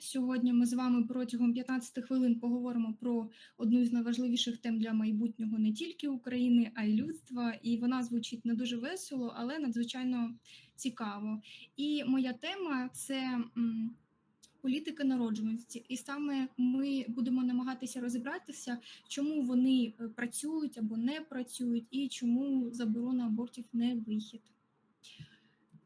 Сьогодні ми з вами протягом 15 хвилин поговоримо про одну з найважливіших тем для майбутнього не тільки України, а й людства. І вона звучить не дуже весело, але надзвичайно цікаво. І моя тема це політика народжуваності. І саме ми будемо намагатися розібратися, чому вони е, працюють або не працюють, і чому заборона абортів не вихід.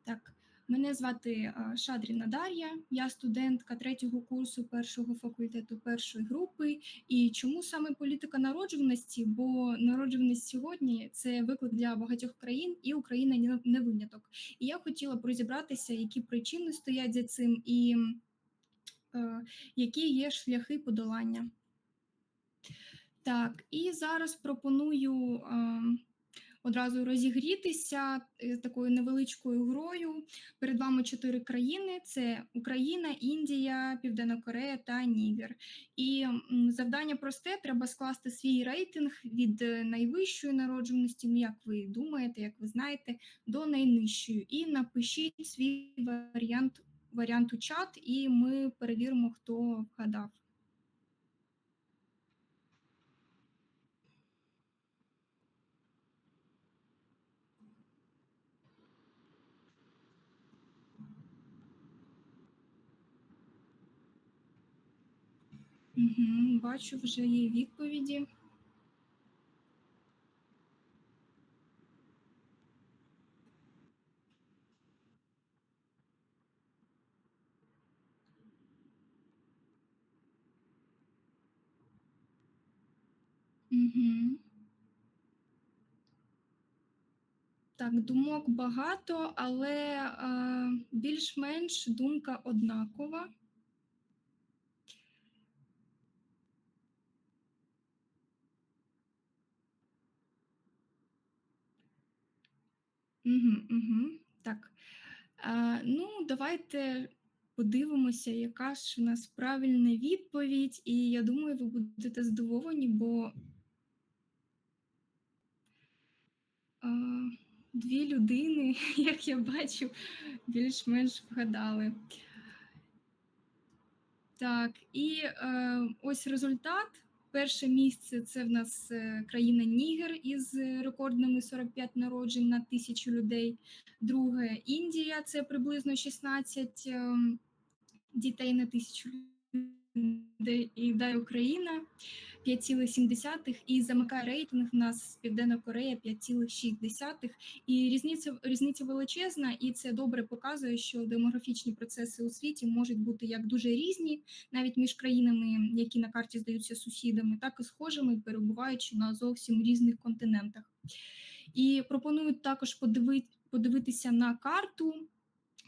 Так. Мене звати е, Шадріна Дар'я, я студентка третього курсу першого факультету першої групи. І чому саме політика народжуваності? Бо народжуваність сьогодні це виклик для багатьох країн, і Україна не виняток. І я хотіла б розібратися, які причини стоять за цим, і е, які є шляхи подолання. Так, і зараз пропоную. Е, одразу розігрітися е, такою невеличкою грою. Перед вами чотири країни: це Україна, Індія, Південна Корея та Нігер. І завдання просте: треба скласти свій рейтинг від е, найвищої народжуваності, ну як ви думаєте, як ви знаєте, до найнижчої. І напишіть свій варіант варіант у чат, і ми перевіримо, хто вгадав. Угу, Бачу, вже є відповіді. Так, думок багато, але е, більш-менш думка однакова. Угу, угу. Так. А, Ну, давайте подивимося, яка ж у нас правильна відповідь, і я думаю, ви будете здивовані, бо а, дві людини, як я бачу, більш-менш вгадали. Так, і е, ось результат. Перше місце це в нас е, країна Нігер із рекордними 45 народжень на тисячу людей. Друге Індія це приблизно 16 ем, дітей на тисячу людей і Україна 5,7 і замикає рейтинг у нас Південна Корея 5,6. І різниця різниця величезна, і це добре показує, що демографічні процеси у світі можуть бути як дуже різні, навіть між країнами, які на карті здаються сусідами, так і схожими, перебуваючи на зовсім різних континентах. І пропоную також подивити, подивитися на карту.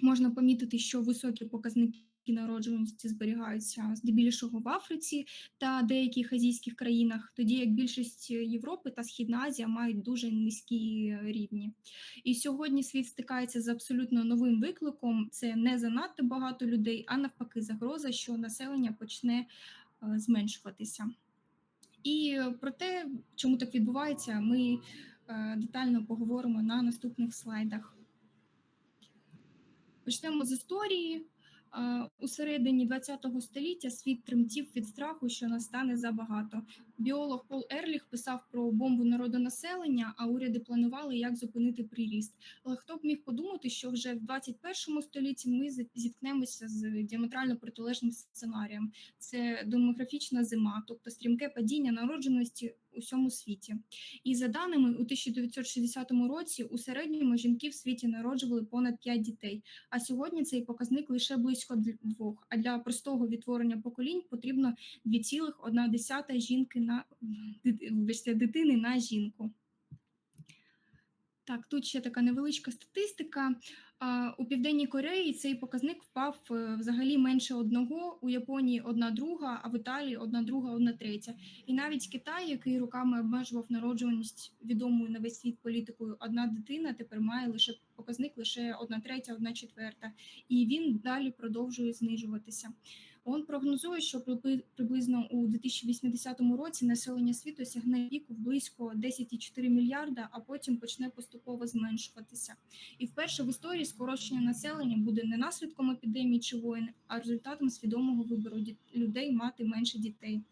Можна помітити, що високі показники народжуваності зберігаються здебільшого в Африці та деяких азійських країнах, тоді як більшість Європи та Східна Азія мають дуже низькі рівні. І сьогодні світ стикається з абсолютно новим викликом: це не занадто багато людей, а навпаки, загроза, що населення почне е, зменшуватися. І про те, чому так відбувається, ми е, детально поговоримо на наступних слайдах. Почнемо з історії. У середині ХХ століття світ тремтів від страху, що настане забагато. Біолог Пол Ерліх писав про бомбу народонаселення, а уряди планували, як зупинити приріст. Але хто б міг подумати, що вже в 21 столітті ми зіткнемося з діаметрально протилежним сценарієм: це демографічна зима, тобто стрімке падіння народженості усьому світі. І за даними у 1960 році у середньому жінки в світі народжували понад 5 дітей. А сьогодні цей показник лише близько двох. А для простого відтворення поколінь потрібно 2,1 жінки на дитини на жінку. Так, тут ще така невеличка статистика. У Південній Кореї цей показник впав е, взагалі менше одного, у Японії одна друга, а в Італії одна друга, одна третя. І навіть Китай, який руками обмежував народжуваність відомою на весь світ політикою, одна дитина тепер має лише показник лише одна третя, одна четверта, і він далі продовжує знижуватися. ООН прогнозує, що приблизно у 2080 році населення світу сягне піку в близько 10,4 мільярда, а потім почне поступово зменшуватися. І вперше в історії скорочення населення буде не наслідком епідемії чи воїн, а результатом свідомого вибору людей мати менше дітей.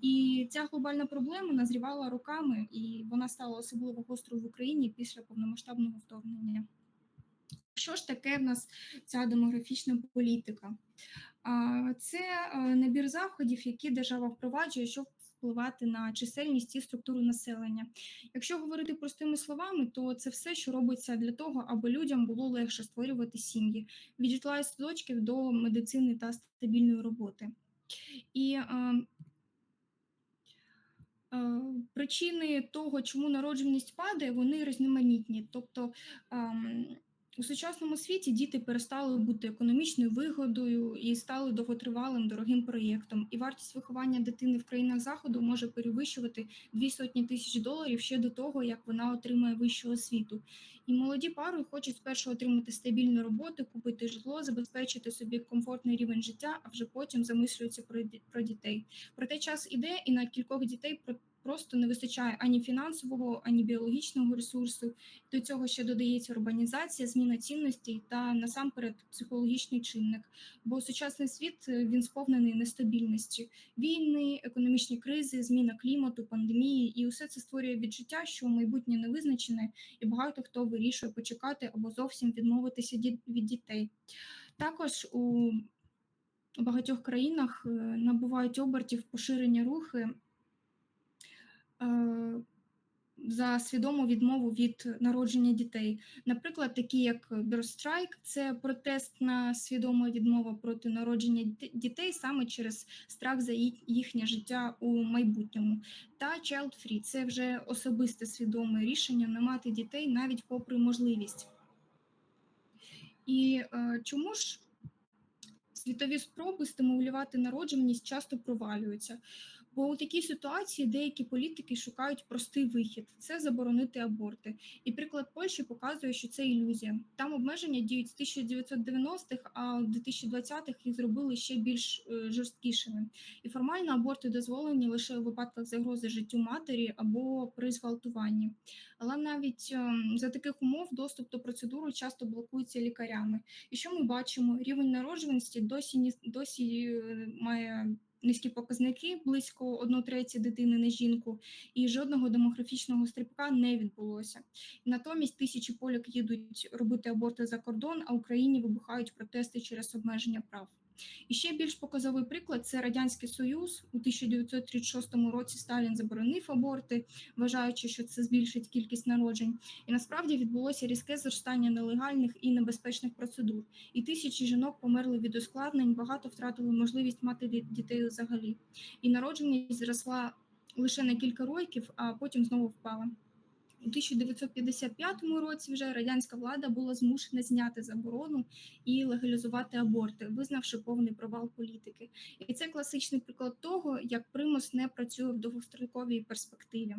І ця глобальна проблема назрівала роками, і вона стала особливо гострою в Україні після повномасштабного вторгнення. Що ж таке в нас ця демографічна політика? Це е, набір заходів, які держава впроваджує, щоб впливати на чисельність і структуру населення. Якщо говорити простими словами, то це все, що робиться для того, аби людям було легше створювати сім'ї від житла і садочків до медицини та стабільної роботи. І причини того, чому народжуваність падає, вони різноманітні. Тобто у сучасному світі діти перестали бути економічною вигодою і стали довготривалим дорогим проєктом. І вартість виховання дитини в країнах заходу може перевищувати дві сотні тисяч доларів ще до того, як вона отримає вищу освіту. І молоді пари хочуть спершу отримати стабільну роботу, купити житло, забезпечити собі комфортний рівень життя, а вже потім замислюються про ді- про дітей. Проте час іде, і на кількох дітей просто не вистачає ані фінансового, ані біологічного ресурсу. До цього ще додається урбанізація, зміна цінностей та насамперед психологічний чинник. Бо сучасний світ е, він сповнений нестабільності, війни, економічні кризи, зміна клімату, пандемії, і усе це створює відчуття, що майбутнє не визначене, і багато хто вирішує почекати або зовсім відмовитися від дітей. Також у у багатьох країнах е, набувають обертів поширення рухи за свідому відмову від народження дітей. Наприклад, такі як Strike – це протестна свідома відмова проти народження дітей саме через страх за їхнє життя у майбутньому. Та Child Free – це вже особисте свідоме рішення не мати дітей навіть попри можливість. І е, чому ж світові спроби стимулювати народжуваність часто провалюються? Бо у такій ситуації деякі політики шукають простий вихід це заборонити аборти. І приклад Польщі показує, що це ілюзія. Там обмеження діють з 1990-х, а в 2020-х їх зробили ще більш е, жорсткішими. І формально аборти дозволені лише у випадках загрози життю матері або при зґвалтуванні. Але навіть ем, за таких умов доступ до процедури часто блокується лікарями. І що ми бачимо? Рівень народжуваності досі досі е, має низькі показники, близько 1 треті дитини на жінку, і жодного демографічного стрибка не відбулося. Натомість тисячі поляк їдуть робити аборти за кордон, а в Україні вибухають протести через обмеження прав. І ще більш показовий приклад це Радянський Союз. У 1936 році Сталін заборонив аборти, вважаючи, що це збільшить кількість народжень. І насправді відбулося різке зростання нелегальних і небезпечних процедур. І тисячі жінок померли від ускладнень, багато втратили можливість мати дітей взагалі. І народжуваність зросла лише на кілька років, а потім знову впала. У 1955 році вже радянська влада була змушена зняти заборону і легалізувати аборти, визнавши повний провал політики. І це класичний приклад того, як примус не працює в довгостроковій перспективі.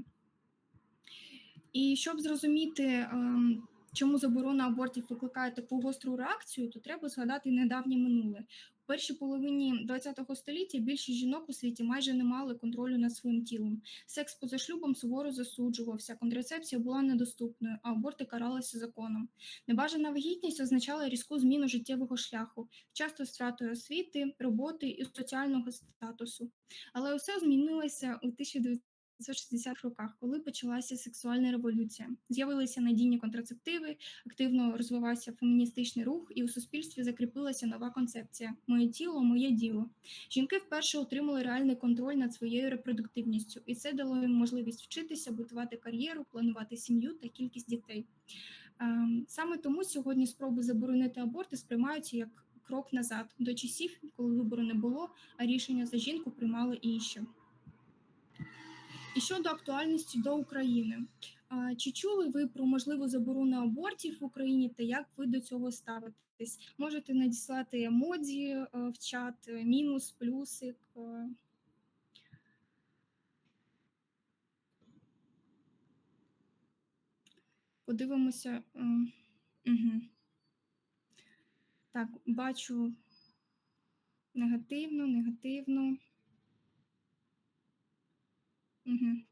І щоб зрозуміти, ем, чому заборона абортів викликає таку гостру реакцію, то треба згадати недавнє минуле. Першій половині ХХ століття більшість жінок у світі майже не мали контролю над своїм тілом. Секс поза шлюбом суворо засуджувався, контрацепція була недоступною, а аборти каралися законом. Небажана вагітність означала різку зміну життєвого шляху, часто з втратою освіти, роботи і соціального статусу. Але усе змінилося у 1960 роках, коли почалася сексуальна революція. З'явилися надійні контрацептиви, активно розвивався феміністичний рух, і у суспільстві закріпилася нова концепція Моє тіло, моє діло. Жінки вперше отримали реальний контроль над своєю репродуктивністю, і це дало їм можливість вчитися, будувати кар'єру, планувати сім'ю та кількість дітей. Ем, Саме тому сьогодні спроби заборонити аборти сприймаються як крок назад до часів, коли вибору не було, а рішення за жінку приймали інші. І щодо актуальності до України, чи чули ви про можливу заборону абортів в Україні та як ви до цього ставитесь? Можете надіслати емодзі е, в чат, е, мінус, плюсик. е. Подивимося. Угу. Так, бачу. Негативно, негативно. Мгм.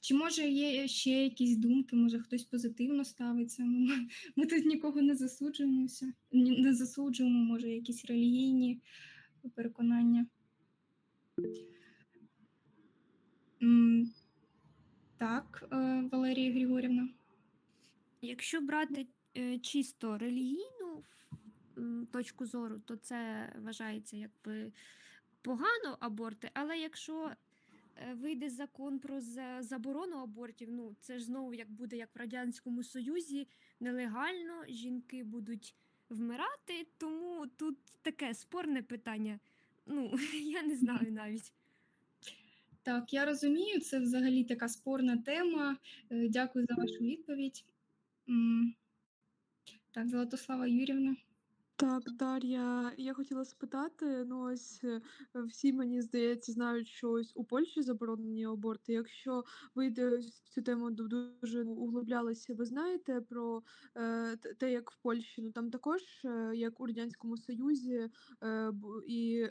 Чи може є ще якісь думки, може хтось позитивно ставиться? Ну, ми, ми тут нікого не засуджуємося, не засуджуємо, може, якісь релігійні переконання. Так, е, Валерія Григорівна. Якщо брати е, чисто релігійну точку зору, то це вважається якби погано аборти. Але якщо е, вийде закон про заборону абортів, ну це ж знову як буде як в Радянському Союзі, нелегально, жінки будуть вмирати, тому тут таке спорне питання. Ну, я не знаю навіть. Так, я розумію, це взагалі така спорна тема. Е, Дякую за вашу відповідь. Так, Золотослава Юрівна. Так, Дар'я, я хотіла спитати, ну ось е, всі, мені здається, знають, що ось у Польщі заборонені аборти. Якщо ви йде в цю тему ду- дуже углублялися, ви знаєте про е, т- те, як в Польщі, ну там також, е, як у Радянському Союзі, е, бу- і,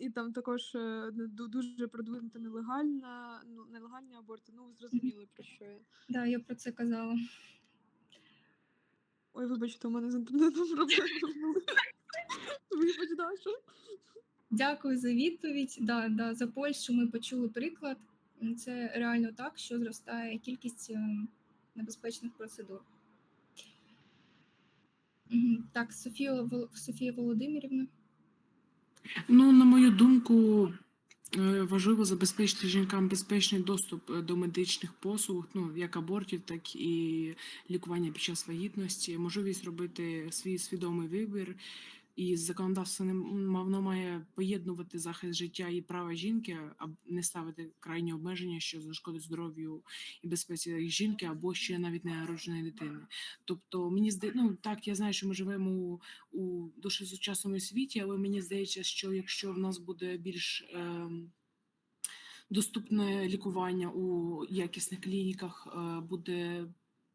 і там також е, ду- дуже продвинута нелегальна, ну, нелегальні аборти. Ну, ви зрозуміли про що я. Да, я про це казала. Ой, вибачте, у мене з інтернетом проблеми були. Вибач, Даша. Дякую за відповідь. Да, да, за Польщу ми почули приклад. Це реально так, що зростає кількість е, небезпечних процедур. Так, Софія, Софія Володимирівна. Ну, на мою думку, важливо забезпечити жінкам безпечний доступ е, до медичних послуг, ну як абортів, так і лікування під час вагітності, можливість робити свій свідомий вибір. І законодавство не воно має поєднувати захист життя і права жінки, а не ставити крайні обмеження, що зашкодить здоров'ю і безпеці жінки або ще навіть ненародженої дитини. Тобто, мені здається, ну так я знаю, що ми живемо у, у дуже сучасному світі, але мені здається, що якщо в нас буде більш ем, доступне лікування у якісних клініках, е, буде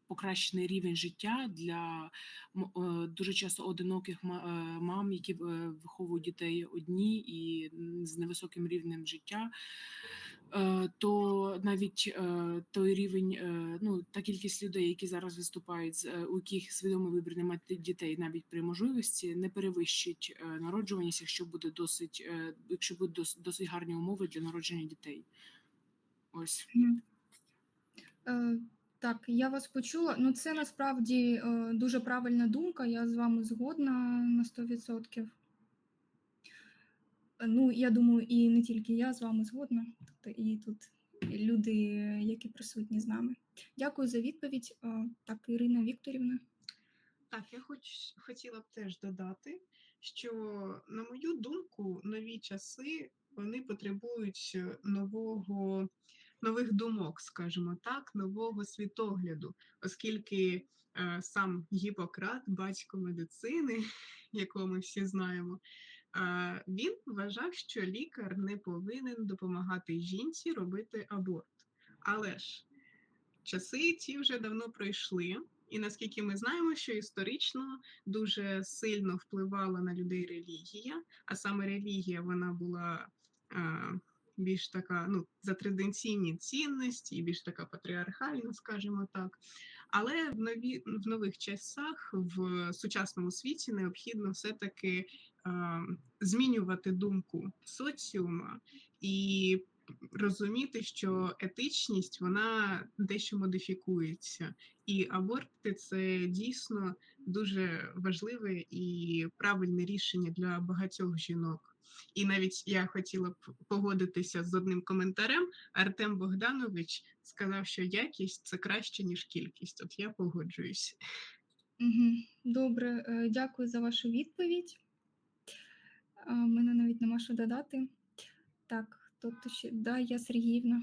покращений рівень життя для е, дуже часто одиноких е, мам, які е, виховують дітей одні і з невисоким рівнем життя, то навіть той рівень, ну та кількість людей, які зараз виступають, у яких свідомий вибір не мати дітей, навіть при можливості, не перевищить народжуваність, якщо буде досить, якщо будуть досить гарні умови для народження дітей. Ось. Так, я вас почула. Ну, це насправді е, дуже правильна думка. Я з вами згодна на 100%. Е, Ну, я думаю, і не тільки я з вами згодна, тобто і тут люди, які присутні з нами. Дякую за відповідь. Е, Так, Ірина Вікторівна. Так, я хоч хотіла б теж додати, що, на мою думку, нові часи вони потребують нового, нових думок, скажімо так, нового світогляду, оскільки е, сам Гіппократ, батько медицини, якого ми всі знаємо, е, він вважав, що лікар не повинен допомагати жінці робити аборт. Але ж часи ті вже давно пройшли. І наскільки ми знаємо, що історично дуже сильно впливала на людей релігія, а саме релігія вона була е, більш така ну, за традиційні цінності, і більш така патріархальна, скажімо так. Але в нові в нових часах в сучасному світі необхідно все-таки е, змінювати думку соціума і розуміти, що етичність вона дещо модифікується. І аборти це дійсно дуже важливе і правильне рішення для багатьох жінок. І навіть я хотіла б погодитися з одним коментарем. Артем Богданович сказав, що якість це краще, ніж кількість. От я погоджуюсь. Добре, е, дякую за вашу відповідь. У мене навіть нема що додати. Так, тобто ще да, я Сергіївна.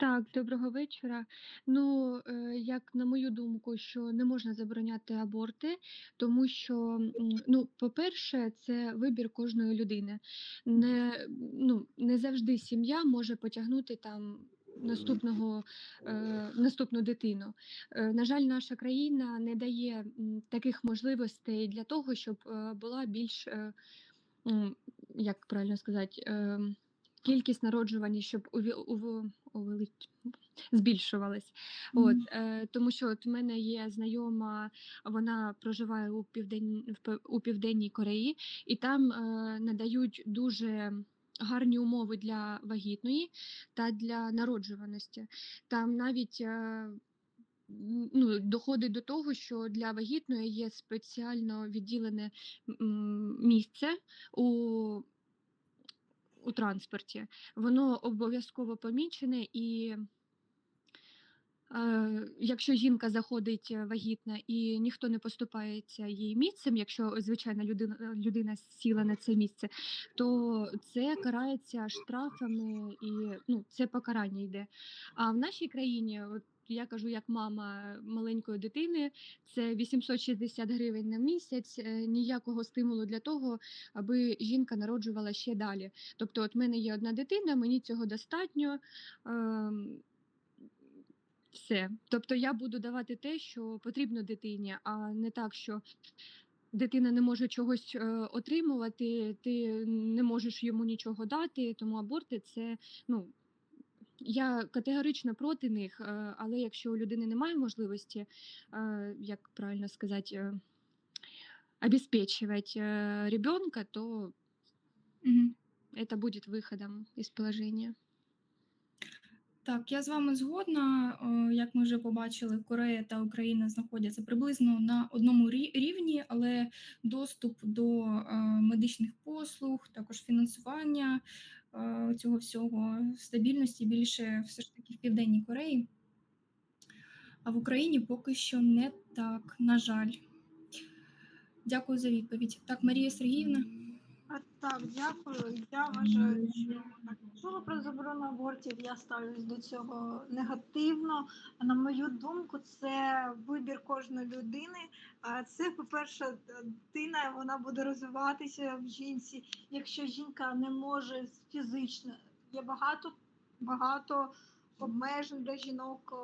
Так, доброго вечора. Ну, е, як на мою думку, що не можна забороняти аборти, тому що, м, ну, по-перше, це вибір кожної людини. Не, ну, не завжди сім'я може потягнути там наступного, е, наступну дитину. Е, на жаль, наша країна не дає м, таких можливостей для того, щоб е, була більш, е, м, як правильно сказати, е, кількість народжувань, щоб уві, ув, увелич- збільшувалась. От, е, тому що от в мене є знайома, вона проживає у, південь, у Південній Кореї, і там е, надають дуже гарні умови для вагітної та для народжуваності. Там навіть е, ну, доходить до того, що для вагітної є спеціально відділене місце у, у транспорті. Воно обов'язково помічене і. Е, Якщо жінка заходить е, вагітна і ніхто не поступається їй місцем, якщо звичайна людина, людина сіла на це місце, то це карається штрафами і ну, це покарання йде. А в нашій країні, от я кажу як мама маленької дитини, це 860 гривень на місяць, е, ніякого стимулу для того, аби жінка народжувала ще далі. Тобто, от мене є одна дитина, мені цього достатньо. ем, все. Тобто я буду давати те, що потрібно дитині, а не так, що дитина не може чогось е, отримувати, ти не можеш йому нічого дати, тому аборти це ну. Я категорично проти них, е, але якщо у людини немає можливості, е, як правильно сказати, е, обеспечивать ребенка, то Мгм. это будет выходом из положения. Так, я з вами згодна. Як ми вже побачили, Корея та Україна знаходяться приблизно на одному рівні, але доступ до медичних послуг, також фінансування цього всього стабільності більше все ж таки в Південній Кореї. А в Україні поки що не так, на жаль. Дякую за відповідь. Так, Марія Сергіївна. А, Так, дякую. Я вважаю, що так, про заборону абортів, я ставлюсь до цього негативно. На мою думку, це кожної людини. А це, по-перше, дитина вона буде розвиватися в жінці. Якщо жінка не може фізично, є багато багато обмежень для жінок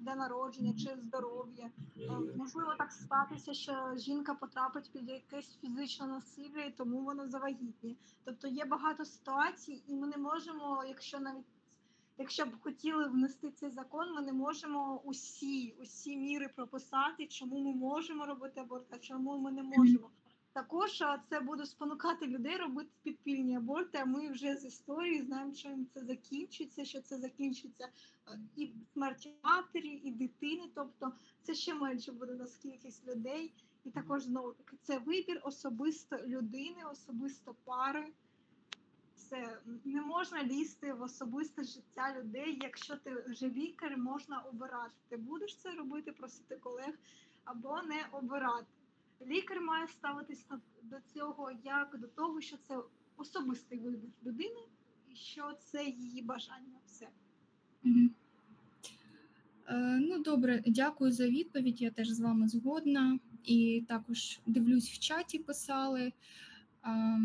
для народження чи здоров'я. Е, Можливо так статися, що жінка потрапить під якесь фізичне насилля, і тому вона завагітніє. Тобто є багато ситуацій, і ми не можемо, якщо навіть якщо б хотіли внести цей закон, ми не можемо усі, усі міри прописати, чому ми можемо робити аборт, а чому ми не можемо. Також це буде спонукати людей робити підпільні аборти. А ми вже з історії знаємо, чим це закінчиться, що це закінчиться і смертю матері, і дитини. Тобто це ще менше буде на кількість людей. І також знову таки це вибір особисто людини, особисто пари. Це не можна лізти в особисте життя людей. Якщо ти вже лікар, можна обирати. Ти будеш це робити, просити колег або не обирати. Лікар має ставитись до цього як до того, що це особистий вибір людини, і що це її бажання. Все. Е, Ну, добре, дякую за відповідь. Я теж з вами згодна. І також дивлюсь, в чаті писали, а,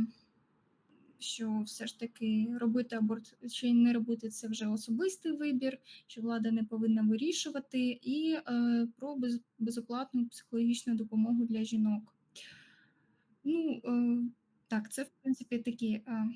що все ж таки робити аборт чи не робити це вже особистий вибір, що влада не повинна вирішувати, і е, про без, безоплатну психологічну допомогу для жінок. Ну, е, так, це в принципі такі. е,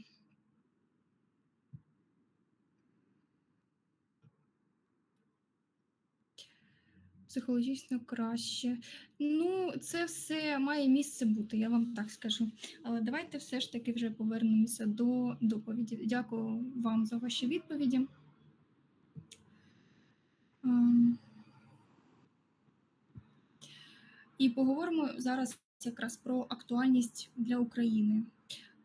Психологічно краще. Ну, це все має місце бути, я вам так скажу. Але давайте все ж таки вже повернемося до доповіді. Дякую вам за ваші відповіді. Ем, І поговоримо зараз якраз про актуальність для України.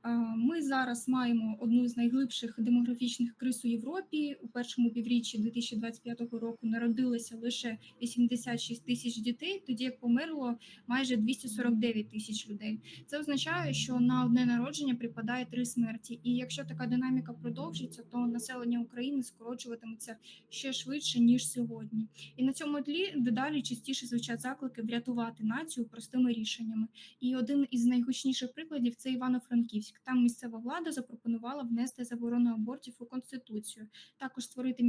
Е, Ми зараз маємо одну з найглибших демографічних криз у Європі. У першому півріччі 2025 року народилося лише 86 тисяч дітей, тоді як померло майже 249 тисяч людей. Це означає, що на одне народження припадає три смерті. І якщо така динаміка продовжиться, то населення України скорочуватиметься ще швидше ніж сьогодні. І на цьому тлі дедалі частіше звучать заклики врятувати націю простими рішеннями. І один із найгучніших прикладів це Івано-Франківськ. Там місцева влада запропонувала внести заборону абортів у конституцію, також створити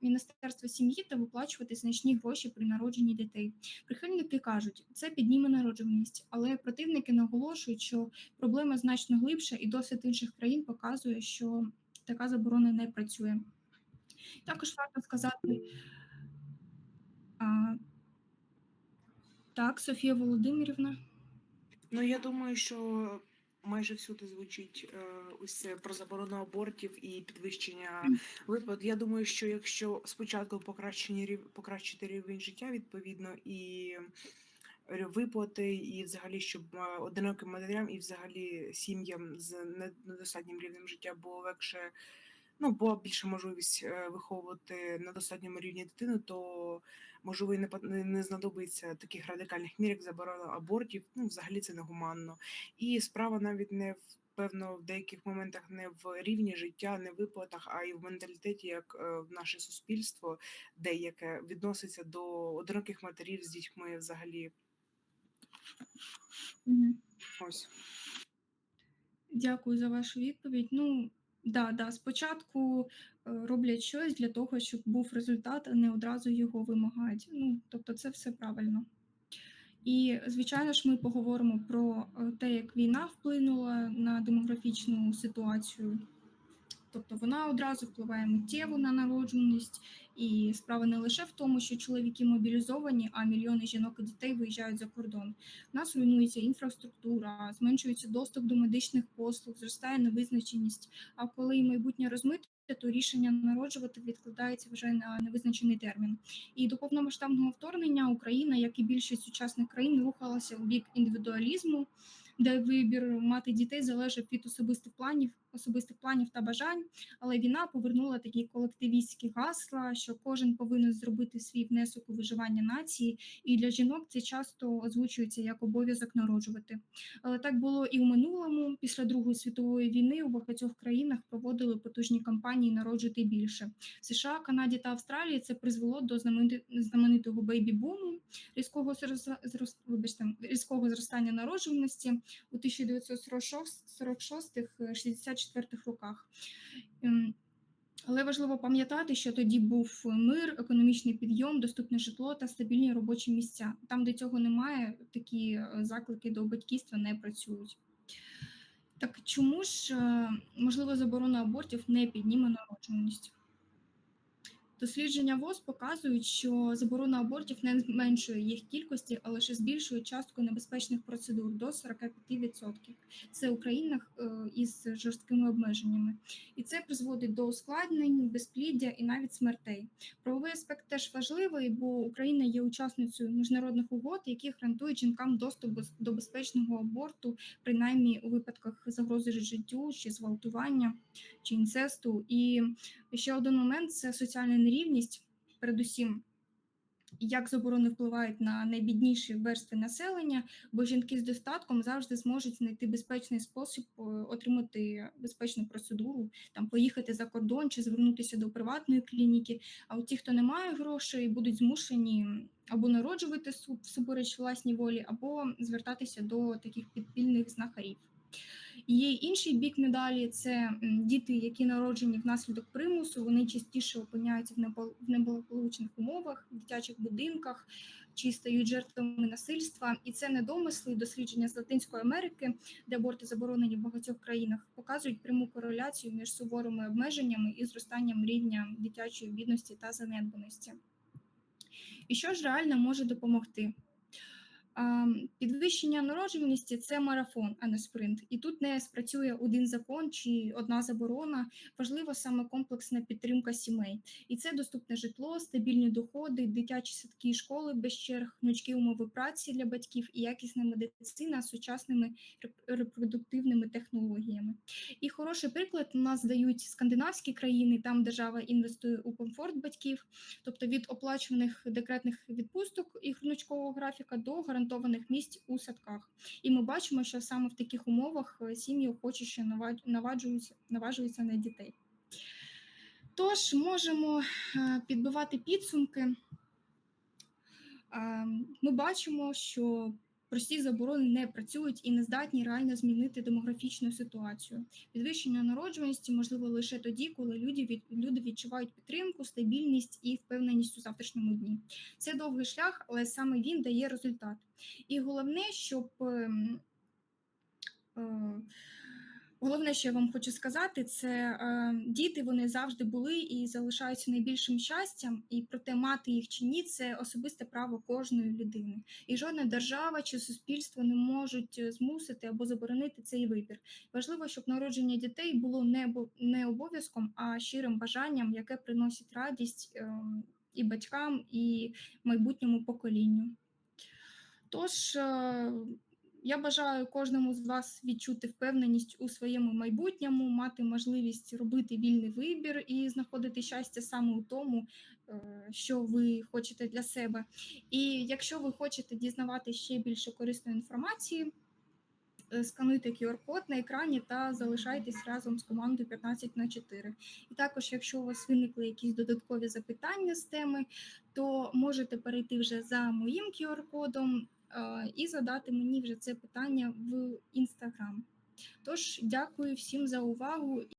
міністерство сім'ї та виплачувати значні гроші при народженні дітей. Прихильники кажуть, це підніме народжуваність, але противники наголошують, що проблема значно глибша, і досвід інших країн показує, що така заборона не працює. Також варто сказати. А, так, Софія Володимирівна. Ну, я думаю, що майже всюди звучить е, ось це про заборону абортів і підвищення виплат. Я думаю, що якщо спочатку покращення покращити рівень життя відповідно і виплати, і взагалі, щоб е, одиноким матерям і взагалі сім'ям з не- недостатнім рівнем життя було легше. Ну, була більша можливість е, виховувати на достатньому рівні дитину, то можливо і не, не, знадобиться таких радикальних мір, як заборона абортів. Ну, взагалі це негуманно. І справа навіть не в певно в деяких моментах не в рівні життя, не в виплатах, а й в менталітеті, як е, в наше суспільство, деяке відноситься до одиноких матерів з дітьми взагалі. Ось. Дякую за вашу відповідь. Ну, да, да, спочатку е, роблять щось для того, щоб був результат, а не одразу його вимагають. Ну, тобто, це все правильно. І, звичайно ж, ми поговоримо про е, те, як війна вплинула на демографічну ситуацію. Тобто вона одразу впливає миттєво на народжуваність, і справа не лише в тому, що чоловіки мобілізовані, а мільйони жінок і дітей виїжджають за кордон. У нас руйнується інфраструктура, зменшується доступ до медичних послуг, зростає невизначеність. А коли майбутнє розмите, то рішення народжувати відкладається вже на невизначений термін. І до повномасштабного вторгнення Україна, як і більшість сучасних країн, рухалася у бік індивідуалізму, де вибір мати дітей залежав від особистих планів, особистих планів та бажань. Але війна повернула такі колективістські гасла, що кожен повинен зробити свій внесок у виживання нації, і для жінок це часто озвучується як обов'язок народжувати. Але так було і в минулому. Після Другої світової війни у багатьох країнах проводили потужні кампанії народжувати більше. В США, Канаді та Австралії це призвело до знаменитого бейбі-буму, різкого вибачте, різкого зростання народжуваності у 1946-64 роках. Ем, Але важливо пам'ятати, що тоді був мир, економічний підйом, доступне житло та стабільні робочі місця. Там, де цього немає, такі е, заклики до батьківства не працюють. Так чому ж е, можливо заборона абортів не підніме народжуваність? Дослідження ВОЗ показують, що заборона абортів не зменшує їх кількості, а лише збільшує частку небезпечних процедур до 45%. Це у країнах е, із жорсткими обмеженнями. І це призводить до ускладнень, безпліддя і навіть смертей. Правовий аспект теж важливий, бо Україна є учасницею міжнародних угод, які гарантують жінкам доступ до безпечного аборту, принаймні у випадках загрози життю чи зґвалтування чи інцесту. І ще один момент це соціальна нерівність, передусім. Як заборони впливають на найбідніші верстви населення, бо жінки з достатком завжди зможуть знайти безпечний спосіб е, отримати безпечну процедуру, там поїхати за кордон чи звернутися до приватної клініки. А от ті, хто не має грошей, будуть змушені або народжувати су- всупереч власній волі, або звертатися до таких підпільних знахарів. Є інший бік медалі це діти, які народжені внаслідок примусу. Вони частіше опиняються в неблагополучних умовах, в дитячих будинках чи стають жертвами насильства. І це не домисли. Дослідження з Латинської Америки, де аборти заборонені в багатьох країнах, показують пряму кореляцію між суворими обмеженнями і зростанням рівня дитячої бідності та занедбаності. І що ж реально може допомогти? А, Підвищення народжуваності це марафон, а не спринт. І тут не спрацює один закон чи одна заборона. Важлива саме комплексна підтримка сімей. І це доступне житло, стабільні доходи, дитячі садки школи без черг, гнучкі умови праці для батьків і якісна медицина з сучасними репродуктивними технологіями. І хороший приклад у нас дають скандинавські країни, там держава інвестує у комфорт батьків, тобто від оплачуваних декретних відпусток і гнучкового графіка до гарантованих місць у садках. І ми бачимо, що саме в таких умовах е, сім'ї охочіше наважуються на дітей. Тож можемо е, підбивати підсумки. Е, Ми бачимо, що прості заборони не працюють і не здатні реально змінити демографічну ситуацію. Підвищення народжуваності можливо лише тоді, коли люди, від, люди відчувають підтримку, стабільність і впевненість у завтрашньому дні. Це довгий шлях, але саме він дає результат. І головне, щоб Е, е, Головне, що я вам хочу сказати, це е, діти вони завжди були і залишаються найбільшим щастям, і проте мати їх чи ні, це особисте право кожної людини. І жодна держава чи суспільство не можуть е, змусити або заборонити цей вибір. Важливо, щоб народження дітей було не, не обов'язком, а щирим бажанням, яке приносить радість е, і батькам, і майбутньому поколінню. Тож е, я бажаю кожному з вас відчути впевненість у своєму майбутньому, мати можливість робити вільний вибір і знаходити щастя саме у тому, е, що ви хочете для себе. І якщо ви хочете дізнавати ще більше корисної інформації, е, скануйте QR-код на екрані та залишайтесь разом з командою 15 на 4. І також, якщо у вас виникли якісь додаткові запитання з теми, то можете перейти вже за моїм QR-кодом і задати мені вже це питання в інстаграм. Тож дякую всім за увагу